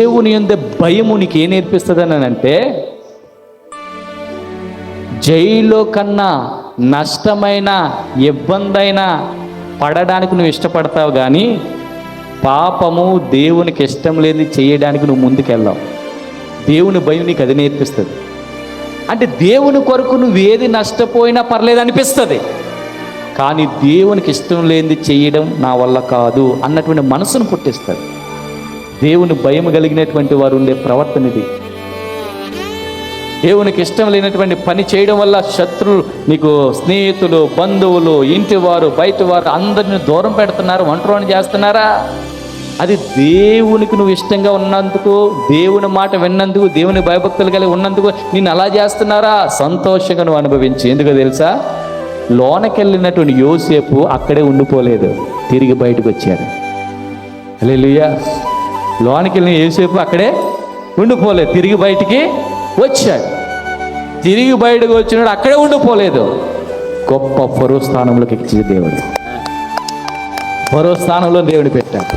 దేవుని ఎందు భయము నీకు ఏం నేర్పిస్తుంది అంటే జైల్లో కన్నా నష్టమైన ఇబ్బందైనా పడడానికి నువ్వు ఇష్టపడతావు కానీ పాపము దేవునికి ఇష్టం లేని చేయడానికి నువ్వు ముందుకెళ్ళావు. దేవుని భయం నీకు అది నేర్పిస్తుంది. అంటే దేవుని కొరకు నువ్వు ఏది నష్టపోయినా పర్లేదు అనిపిస్తుంది. కానీ దేవునికి ఇష్టం లేనిది చేయడం నా వల్ల కాదు అన్నటువంటి మనసును పుట్టిస్తుంది. దేవుని భయం కలిగినటువంటి వారు ఉండే ప్రవర్తన ఇది. దేవునికి ఇష్టం లేనటువంటి పని చేయడం వల్ల శత్రులు నీకు స్నేహితులు బంధువులు ఇంటివారు బయటవారు బయట వారు అందరిని దూరం పెడుతున్నారు ఒంటరిని చేస్తున్నారా? అది దేవునికి నువ్వు ఇష్టంగా ఉన్నందుకు దేవుని మాట విన్నందుకు దేవుని భయభక్తులు కలిగి ఉన్నందుకు నేను అలా చేస్తున్నారా? సంతోషంగా నువ్వు అనుభవించి. ఎందుకో తెలుసా? లోనకెళ్ళినటువంటి యోసేపు అక్కడే ఉండిపోలేదు. తిరిగి బయటకు వచ్చాడు. హల్లెలూయా. లోనికి వెళ్ళిన ఏసేపు అక్కడే ఉండిపోలేదు. తిరిగి బయటికి వచ్చాడు. తిరిగి బయటకు వచ్చినాడు అక్కడే ఉండిపోలేదు. గొప్ప ఫరో స్థానంలోకి దేవుడు. ఫరో స్థానంలో దేవుడు పెట్టాడు.